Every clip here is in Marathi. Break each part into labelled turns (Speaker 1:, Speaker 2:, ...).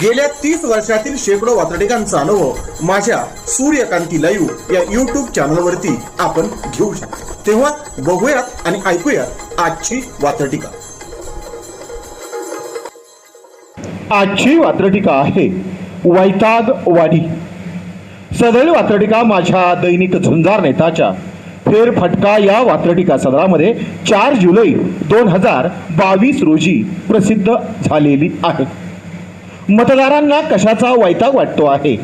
Speaker 1: गेल्या तीस वर्षातील शेकडो वातडिकांचा अनुभव माझ्या सूर्यकांती लाईव्ह या युट्यूब चॅनलवरती आपण घेऊ शकतो. तेव्हा बघूयात आणि ऐकूयात आजची वातडिका
Speaker 2: आजची वात्रटिका आहे वैताग वाडी सदैव वात्रटिका माझ्या दैनिक झुंजार नेताच्या फेरफटका या वात्रटिका सदरामध्ये चार जुलै दोन हजार बावीस रोजी प्रसिद्ध झालेली आहे. मतदारांना कशाचा वैताग वाटतो आहे?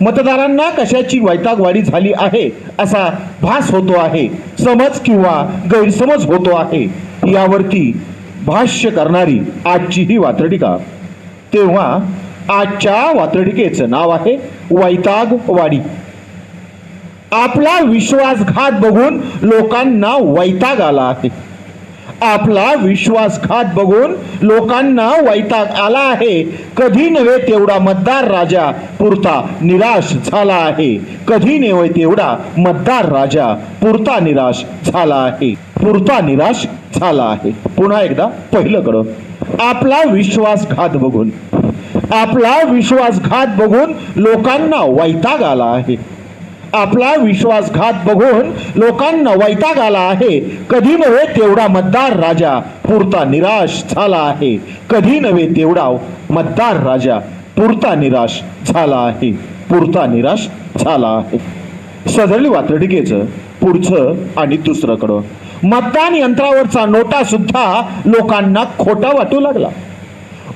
Speaker 2: मतदारांना कशाची वैतागवाडी झाली आहे? असा भास होतो आहे. समज किंवा गैरसमज होतो आहे. यावरती भाष्य करणारी आजची ही वात्रटिका. तेव्हा आजच्या वात्रटिकेचं नाव आहे वैतागवाडी. आपला विश्वासघात बघून लोकांना वैताग आला आहे. आपला विश्वासघात बघून लोकांना वैताग आला आहे. कधी नव्हे तेवढा मतदार राजा. पुरता निराश झाला आहे. कधी नव्हे तेवढा मतदार राजा. पुरता निराश झाला आहे. पुरता निराश झाला आहे. पुन्हा एकदा पहिलं कडं आपला विश्वासघात बघून. आपला विश्वासघात बघून लोकांना वैताग आला आहे. आपला विश्वासघात बघून लोकांना वैताग आला आहे. कधी नव्हे तेवढा मतदार राजा पुरता निराश झाला आहे. कधी नव्हे तेवढा मतदार राजा पुरता निराश झाला आहे. पुरता निराश झाला आहे. सदरली वात्रटिकेचं पुढचं आणि दुसरंकडं. मतदान यंत्रावरचा नोटा सुद्धा लोकांना खोटा वाटू लागला.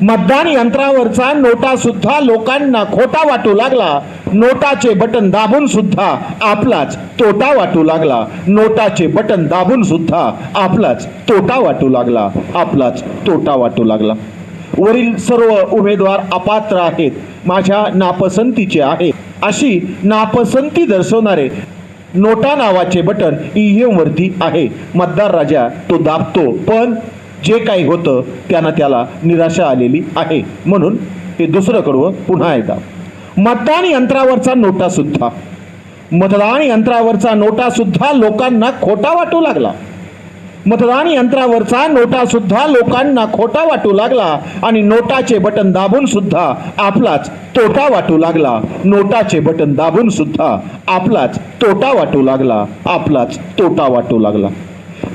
Speaker 2: मतदान यंत्रावरचा नोटा सुद्धा लोकांना खोटा वाटू लागला. नोटाचे बटन दाबून सुद्धा आपलाच तोटा वाटू लागला. नोटाचे बटन दाबून सुद्धा आपलाच तोटा वाटू लागला. आपलाच तोटा वाटू लागला. वरील सर्व उमेदवार अपात्र आहेत. माझ्या नापसंतीचे आहे अशी नापसंती दर्शवणारे नोटा नावाचे बटन ईव्हीएम वरती आहे. मतदार राजा तो दाबतो पण जे काही होतं त्यानं त्याला निराशा आलेली आहे. म्हणून हे दुसरं कडवं पुन्हा एकदा. मतदान यंत्रावरचा नोटा सुद्धा. मतदान यंत्रावरचा नोटा सुद्धा लोकांना खोटा वाटू लागला. मतदान यंत्रावरचा नोटा सुद्धा लोकांना खोटा वाटू लागला आणि नोटाचे बटन दाबून सुद्धा आपलाच तोटा वाटू लागला. नोटाचे बटन दाबून सुद्धा आपलाच तोटा वाटू लागला. आपलाच तोटा वाटू लागला.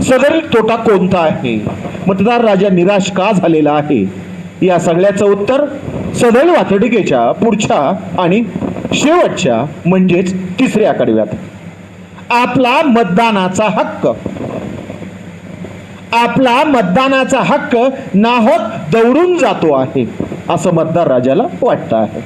Speaker 2: सदरील तोटा कोणता आहे? मतदार राजा निराश का झालेला आहे? या सगळ्याचं उत्तर सदळ वाथडिकेच्या पुढच्या आणि शेवटच्या म्हणजेच तिसऱ्या कडव्यात आपला मतदानाचा हक्क. आपला मतदानाचा हक्क नाहोत दौडून जातो आहे असं मतदार राजाला वाटतं आहे.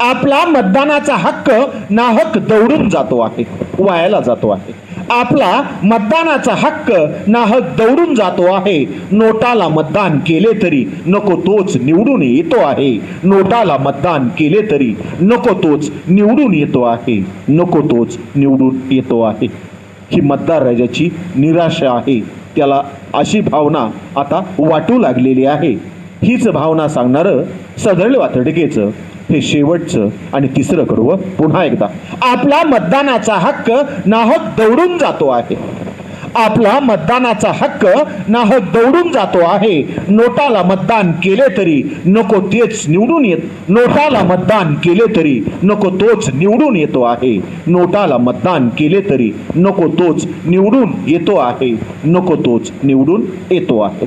Speaker 2: आपला मतदानाचा हक्क नाहक दौडून जातो आहे वायाला जातो आहे. आपला मतदानाचा हक्क नाहक दौडून जातो आहे. नोटाला मतदान केले तरी नको तोच निवडून येतो आहे. नोटाला मतदान केले तरी नको तोच निवडून येतो आहे. नको तोच निवडून येतो आहे. ही मतदार राजाची निराशा आहे. त्याला अशी भावना आता वाटू लागलेली आहे. हीच भावना सांगणारं सदळ वातडकेचं हे शेवटचं आणि तिसरं करू पुन्हा एकदा. आपला मतदानाचा हक्क नाहक दौडून जातो आहे. आपला मतदानाचा हक्क नाहक दौडून जातो आहे. नोटाला मतदान केले तरी नको तेच निवडून येत नोटाला मतदान केले तरी नको तोच निवडून येतो आहे. नोटाला मतदान केले तरी नको तोच निवडून येतो आहे. नको तोच निवडून येतो आहे.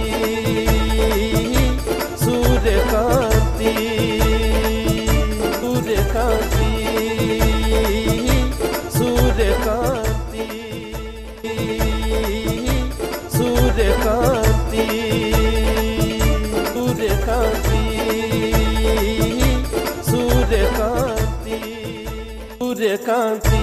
Speaker 3: কাঁদি